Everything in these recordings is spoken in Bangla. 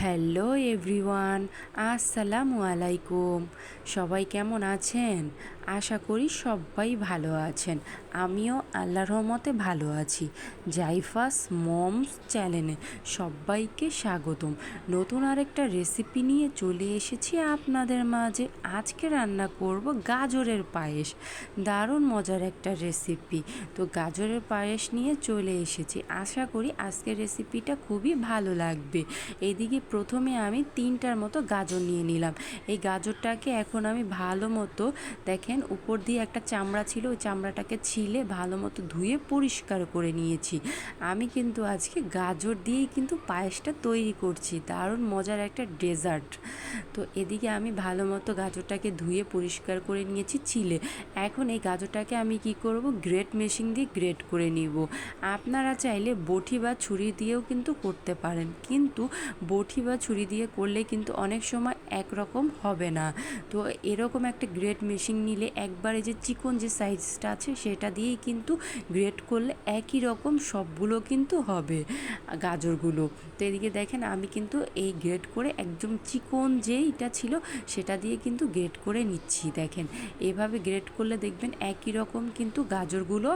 হ্যালো এভরিওয়ান আসসালামু আলাইকুম। সবাই কেমন আছেন? আশা করি সবাই ভালো আছেন। আমিও আল্লাহর রহমতে ভালো আছি। জাইফাস মমস চ্যানেলে সবাইকে স্বাগতম। নতুন আরেকটা রেসিপি নিয়ে চলে এসেছি আপনাদের মাঝে। আজকে রান্না করব গাজরের পায়েস। দারুণ মজার একটা রেসিপি। তো গাজরের পায়েস নিয়ে চলে এসেছি। আশা করি আজকের রেসিপিটা খুবই ভালো লাগবে। এদিকে প্রথমে আমি তিনটার মতো গাজর নিয়ে নিলাম। এই গাজরটাকে এখন আমি ভালো মতো দেখেন, উপর দিয়ে একটা চামড়া ছিল, ওই চামড়াটাকে ছিলে ভালো মতো ধুয়ে পরিষ্কার করে নিয়েছি। আমি কিন্তু আজকে গাজর দিয়েই কিন্তু পায়েসটা তৈরি করছি, দারুণ মজার একটা ডেজার্ট। তো এদিকে আমি ভালো মতো গাজরটাকে ধুয়ে পরিষ্কার করে নিয়েছি ছিলে। এখন এই গাজরটাকে আমি কি করব? গ্রেট মেশিন দিয়ে গ্রেট করে নিব। আপনারা চাইলে বটি বা ছুরি দিয়েও কিন্তু করতে পারেন। কিন্তু বটি বা ছুরি দিয়ে করলে কিন্তু অনেক সময় একরকম হবে না। তো এরকম একটা গ্রেট মেশিন নিলে একবারে যে চিকন যে সাইজটা আছে সেটা দিয়েই কিন্তু গ্রেট করলে একই রকম সবগুলো কিন্তু হবে গাজরগুলো। তো এদিকে দেখেন আমি কিন্তু এই গ্রেট করে একদম চিকন যেইটা ছিল সেটা দিয়ে কিন্তু গ্রেট করে নিচ্ছি। দেখেন, এভাবে গ্রেট করলে দেখবেন একই রকম কিন্তু গাজরগুলো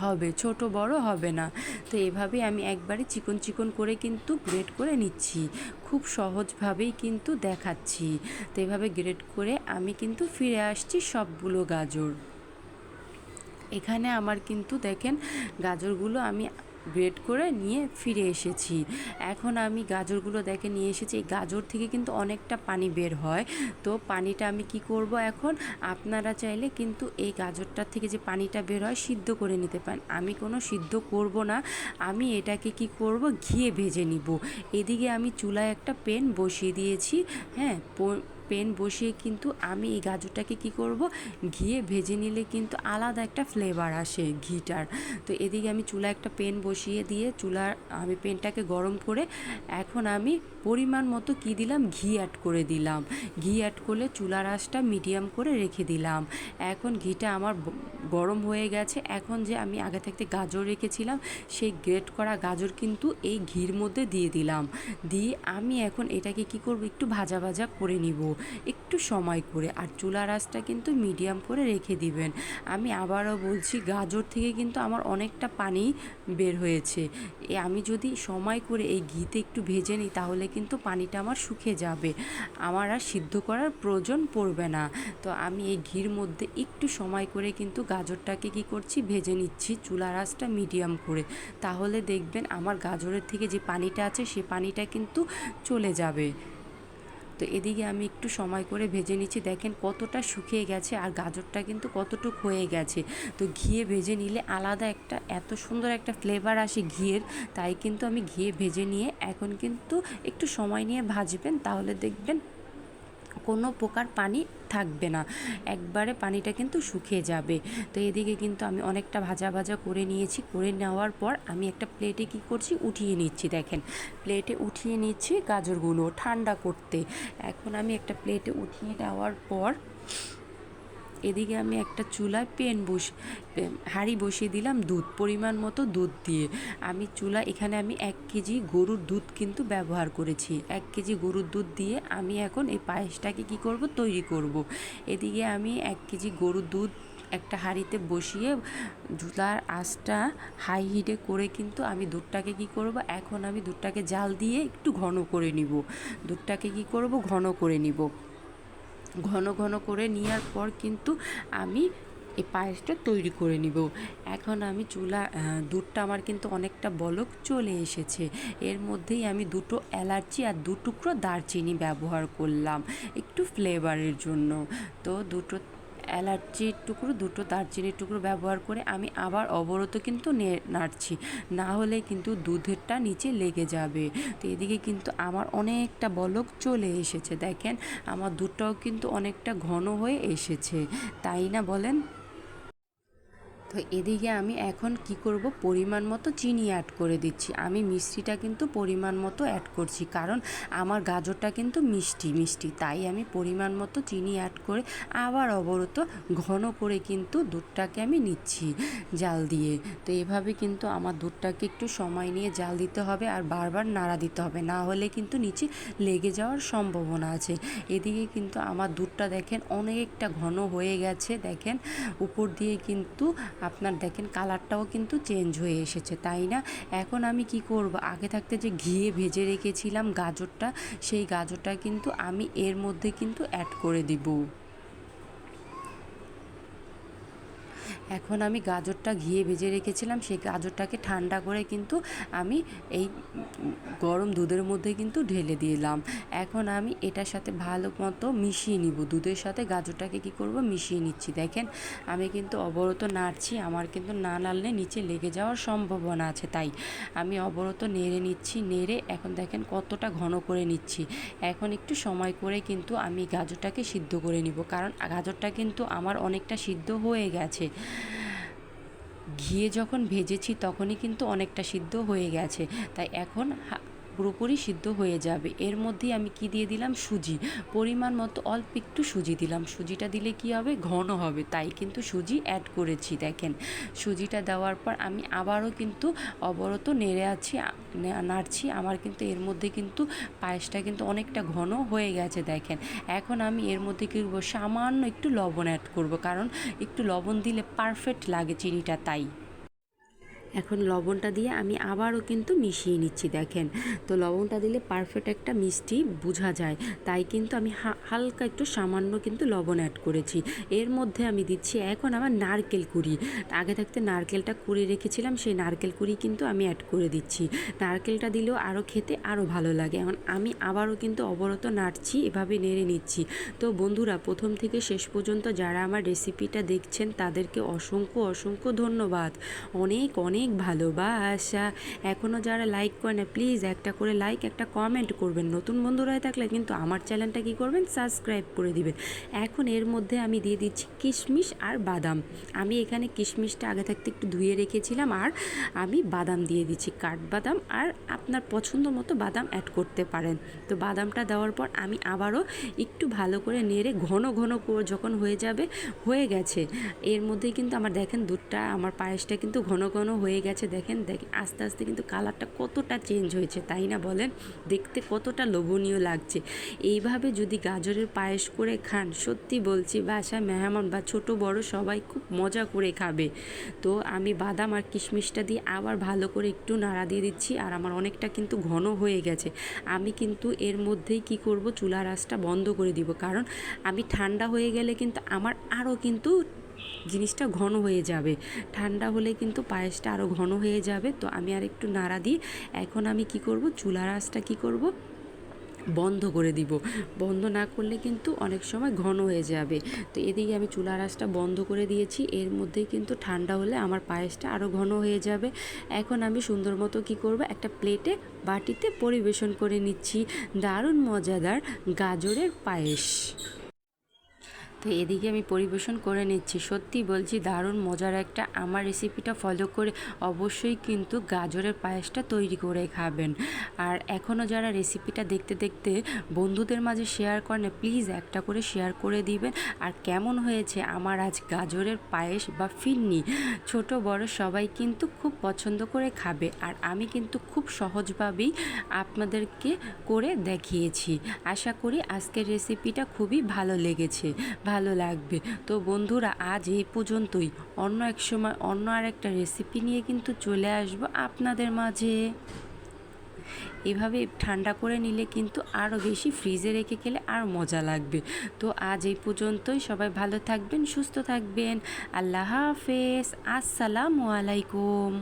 হবে, ছোট বড় হবে না। তো এভাবে আমি একবারে চিকন চিকন করে কিন্তু গ্রেড করে নিচ্ছি। খুব সহজভাবেই কিন্তু দেখাচ্ছি। তো এভাবে গ্রেড করে আমি কিন্তু ফিরে আসছি সবগুলো গাজর। এখানে আমার কিন্তু দেখেন গাজরগুলো আমি গ্রেড করে নিয়ে ফিরে এসেছি। এখন আমি গাজরগুলো দেখে নিয়ে এসেছি। এই গাজর থেকে কিন্তু অনেকটা পানি বের হয়। তো পানিটা আমি কি করব এখন? আপনারা চাইলে কিন্তু এই গাজরটার থেকে যে পানিটা বের হয় সিদ্ধ করে নিতে পারেন। আমি কোনো সিদ্ধ করব না। আমি এটাকে কি করব? ঘিয়ে ভেজে নিব। এদিকে আমি চুলায় একটা পেন বসিয়ে দিয়েছি। হ্যাঁ পেন বসিয়ে কিন্তু আমি এই গাজরটাকে কি করব? ঘিয়ে ভেজে নিলে কিন্তু আলাদা একটা ফ্লেভার আসে ঘিটার। তো এদিকে আমি চুলা একটা পেন বসিয়ে দিয়ে চুলার, আমি পেনটাকে গরম করে এখন আমি পরিমাণ মতো কি দিলাম? ঘি অ্যাড করে দিলাম। ঘি অ্যাড করলে চুলার আঁচটা মিডিয়াম করে রেখে দিলাম। এখন ঘিটা আমার গরম হয়ে গেছে। এখন যে আমি আগে থাকতে গাজর রেখেছিলাম, সেই গ্রেট করা গাজর কিন্তু এই ঘির মধ্যে দিয়ে দিলাম। দিয়ে আমি এখন এটাকে কি করব? একটু ভাজা ভাজা করে নিব। একটু সময় করে আর চুলার আঁচটা কিন্তু মিডিয়াম করে রেখে দিবেন। আমি আবারও বলছি, গাজর থেকে কিন্তু আমার অনেকটা পানি বের হয়েছে। এ আমি যদি সময় করে এই ঘিতে একটু ভেজে নিই, তাহলে কিন্তু পানিটা আমার শুকিয়ে যাবে। আমার আর সিদ্ধ করার প্রয়োজন পড়বে না। তো আমি এই ঘির মধ্যে একটু সময় করে কিন্তু গাজরটাকে কি করছি, ভেজে নিচ্ছি চুলার আঁচটা মিডিয়াম করে। তাহলে দেখবেন আমার গাজরের থেকে যে পানিটা আছে, সে পানিটা কিন্তু চলে যাবে। তো এদিকে আমি একটু সময় করে ভেজে নিচ্ছি। দেখেন কতটা শুকিয়ে গেছে আর গাজরটা কিন্তু কতটুক হয়ে গেছে। তো ঘিয়ে ভেজে নিলে আলাদা একটা, এত সুন্দর একটা ফ্লেভার আসে ঘিয়ের। তাই কিন্তু আমি ঘিয়ে ভেজে নিয়ে এখন কিন্তু একটু সময় নিয়ে ভাজবেন। তাহলে দেখবেন কোনো প্রকার পানি থাকবে না। একবারে পানিটা কিন্তু শুকিয়ে যাবে। তো এদিকে কিন্তু আমি অনেকটা ভাজা ভাজা করে নিয়েছি। করে নেওয়ার পর আমি একটা প্লেটে কি করছি? উঠিয়ে নিচ্ছি, দেখেন। প্লেটে উঠিয়ে নিচ্ছি গাজরগুলো ঠান্ডা করতে। এখন আমি একটা প্লেটে উঠিয়ে নেওয়ার পর এদিকে আমি একটা চুলায় পেন বস হাঁড়ি বসিয়ে দিলাম দুধ পরিমাণ মতো দুধ দিয়ে। আমি চুলা, এখানে আমি এক কেজি গরুর দুধ কিন্তু ব্যবহার করেছি। এক কেজি গরুর দুধ দিয়ে আমি এখন এই পায়েসটাকে কি করব? তৈরি করব। এদিকে আমি এক কেজি গরুর দুধ একটা হাঁড়িতে বসিয়ে চুলার আঁচটা হাই হিটে করে কিন্তু আমি দুধটাকে কি করব? এখন আমি দুধটাকে জাল দিয়ে একটু ঘন করে নিব। দুধটাকে কি করব? ঘন করে নিব। ঘন ঘন করে নেওয়ার পর কিন্তু আমি এই পায়েসটা তৈরি করে নিব। এখন আমি চুলা দুধটা আমার কিন্তু অনেকটা বলক চলে এসেছে। এর মধ্যেই আমি দুটো এলাচি আর দু টুকরো দারচিনি ব্যবহার করলাম, একটু ফ্লেভারের জন্য। তো দুটো এলাচির টুকরো, দুটো দারচিনির টুকরো ব্যবহার করে আমি আবার অবরত কিন্তু নাড়ছি। না হলে কিন্তু দুধেরটা নিচে লেগে যাবে। তো এদিকে কিন্তু আমার অনেকটা বলক চলে এসেছে। দেখেন, আমার দুধটাও কিন্তু অনেকটা ঘন হয়ে এসেছে। তাই না বলেন? তো এদিকে আমি এখন কি করব? পরিমাণ মতো চিনি অ্যাড করে দিচ্ছি। আমি মিষ্টিটা কিন্তু পরিমাণ মতো অ্যাড করছি। কারণ আমার গাজরটা কিন্তু মিষ্টি মিষ্টি। তাই আমি পরিমাণ মতো চিনি অ্যাড করে আবার অবরত ঘন করে কিন্তু দুধটাকে আমি নিচ্ছি জাল দিয়ে। তো এভাবে কিন্তু আমার দুধটাকে একটু সময় নিয়ে জাল দিতে হবে আর বারবার নাড়া দিতে হবে। না হলে কিন্তু নিচে লেগে যাওয়ার সম্ভাবনা আছে। এদিকে কিন্তু আমার দুধটা দেখেন অনেকটা ঘন হয়ে গেছে। দেখেন উপর দিয়ে কিন্তু আপনার দেখেন কালারটাও কিন্তু চেঞ্জ হয়ে এসেছে, তাই না? এখন আমি কি করব? আগে থাকতে যে ঘিয়ে ভেজে রেখেছিলাম গাজরটা, সেই গাজরটা কিন্তু আমি এর মধ্যে কিন্তু অ্যাড করে দিব। এখন আমি গাজরটা ঘিয়ে ভেজে রেখেছিলাম, সেই গাজরটাকে ঠান্ডা করে কিন্তু আমি এই গরম দুধের মধ্যে কিন্তু ঢেলে দিলাম। এখন আমি এটার সাথে ভালো মতো মিশিয়ে নিব। দুধের সাথে গাজরটাকে কি করব? মিশিয়ে নিচ্ছি। দেখেন, আমি কিন্তু অবরত নাড়ছি। আমার কিন্তু না নাড়লে নিচে লেগে যাওয়ার সম্ভাবনা আছে, তাই আমি অবরত নেড়ে নিচ্ছি, নেড়ে এখন দেখেন কতটা ঘন করে নিচ্ছি। এখন একটু সময় করে কিন্তু আমি গাজরটাকে সিদ্ধ করে নিব। কারণ গাজরটা কিন্তু আমার অনেকটা সিদ্ধ হয়ে গেছে। ঘিয়ে যখন ভেজেছি তখনই কিন্তু অনেকটা সিদ্ধ হয়ে গেছে। তাই এখন পুরোপুরি সিদ্ধ হয়ে যাবে। এর মধ্যেই আমি কি দিয়ে দিলাম? সুজি। পরিমাণ মতো অল্প একটু সুজি দিলাম। সুজিটা দিলে কি হবে? ঘন হবে। তাই কিন্তু সুজি অ্যাড করেছি, দেখেন। সুজিটা দেওয়ার পর আমি আবারও কিন্তু অবরত নেড়ে আছি নাড়ছি। আমার কিন্তু এর মধ্যে কিন্তু পায়েসটা কিন্তু অনেকটা ঘন হয়ে গেছে, দেখেন। এখন আমি এর মধ্যে কী করব? সামান্য একটু লবণ অ্যাড করব। কারণ একটু লবণ দিলে পারফেক্ট লাগে চিনিটা, তাই। এখন লবণটা দিয়ে আমি আবারও কিন্তু মিশিয়ে নিচ্ছি, দেখেন। তো লবণটা দিলে পারফেক্ট একটা মিষ্টি বোঝা যায়। তাই কিন্তু আমি হালকা একটু সামান্য কিন্তু লবণ অ্যাড করেছি। এর মধ্যে আমি দিচ্ছি এখন আমার নারকেল কুড়ি। আগে থাকতে নারকেলটা কুড়ি রেখেছিলাম, সেই নারকেল কুড়ি কিন্তু আমি অ্যাড করে দিচ্ছি। নারকেলটা দিলেও আরও খেতে আরও ভালো লাগে। এখন আমি আবারও কিন্তু অবরত নাড়ছি, এভাবে নেড়ে নিচ্ছি। তো বন্ধুরা, প্রথম থেকে শেষ পর্যন্ত যারা আমার রেসিপিটা দেখছেন, তাদেরকে অসংখ্য অসংখ্য ধন্যবাদ। অনেক অনেক অনেক ভালোবাসা। এখনও যারা লাইক করে না প্লিজ একটা করে লাইক একটা কমেন্ট করবেন। নতুন বন্ধুরা থাকলে কিন্তু আমার চ্যানেলটা কী করবেন? সাবস্ক্রাইব করে দিবেন। এখন এর মধ্যে আমি দিয়ে দিচ্ছি কিশমিশ আর বাদাম। আমি এখানে কিশমিশটা আগে থাকতে একটু ধুয়ে রেখেছিলাম আর আমি বাদাম দিয়ে দিচ্ছি। কাঠবাদাম আর আপনার পছন্দ মতো বাদাম অ্যাড করতে পারেন। তো বাদামটা দেওয়ার পর আমি আবারও একটু ভালো করে নেড়ে ঘন ঘন যখন হয়ে যাবে, হয়ে গেছে। এর মধ্যেই কিন্তু আমার দেখেন দুধটা, আমার পায়েসটা কিন্তু ঘন ঘন হয়ে হয়ে গেছে, দেখেন, দেখ, আস্তে আস্তে কিন্তু কালারটা কতটা চেঞ্জ হয়েছে, তাই না বলেন? দেখতে কতটা লোভনীয় লাগছে। এইভাবে যদি গাজরের পায়েস করে খান, সত্যি বলছি বাসা মেহমান বা ছোট বড় সবাই খুব মজা করে খাবে। তো আমি বাদাম আর কিশমিশটা দিয়ে আবার ভালো করে একটু নাড়া দিয়ে দিচ্ছি, আর আমার অনেকটা কিন্তু ঘন হয়ে গেছে। আমি কিন্তু এর মধ্যেই কি করব, চুলার আঁচটা বন্ধ করে দিব, কারণ আমি ঠান্ডা হয়ে গেলে কিন্তু আমার আরও কিন্তু জিনিসটা ঘন হয়ে যাবে। ঠান্ডা হলে কিন্তু পায়েসটা আরও ঘন হয়ে যাবে। তো আমি আর একটু নাড়া দিই। এখন আমি কি করব? চুলার আঁচটা কি করব? বন্ধ করে দিব। বন্ধ না করলে কিন্তু অনেক সময় ঘন হয়ে যাবে। তো এদিকে আমি চুলার আঁচটা বন্ধ করে দিয়েছি। এর মধ্যে কিন্তু ঠান্ডা হলে আমার পায়েসটা আরও ঘন হয়ে যাবে। এখন আমি সুন্দর মতো কী করব? একটা প্লেটে বাটিতে পরিবেশন করে নিচ্ছি। দারুণ মজাদার গাজরের পায়েস। তো এদিকে আমি পরিবেশন করে নিচ্ছি। সত্যি বলছি, দারুণ মজার একটা আমার রেসিপিটা ফলো করে অবশ্যই কিন্তু গাজরের পায়েসটা তৈরি করে খাবেন। আর এখনও যারা রেসিপিটা দেখতে দেখতে বন্ধুদের মাঝে শেয়ার করেন প্লিজ একটা করে শেয়ার করে দিবেন। আর কেমন হয়েছে আমার আজ গাজরের পায়েস বা ফিরনি? ছোট, বড় সবাই কিন্তু খুব পছন্দ করে খাবে। আর আমি কিন্তু খুব সহজভাবেই আপনাদেরকে করে দেখিয়েছি। আশা করি আজকের রেসিপিটা খুবই ভালো লেগেছে। ভালো লাগবে। তো বন্ধুরা, আজ এই পর্যন্তই। অন্য এক সময় অন্য আর একটা রেসিপি নিয়ে কিন্তু চলে আসব আপনাদের মাঝে। এভাবে ঠান্ডা করে নিলে কিন্তু আরও বেশি ফ্রিজে রেখে গেলে আর মজা লাগবে। তো আজ এই পর্যন্তই। সবাই ভালো থাকবেন, সুস্থ থাকবেন। আল্লাহ হাফেজ। আসসালামু আলাইকুম।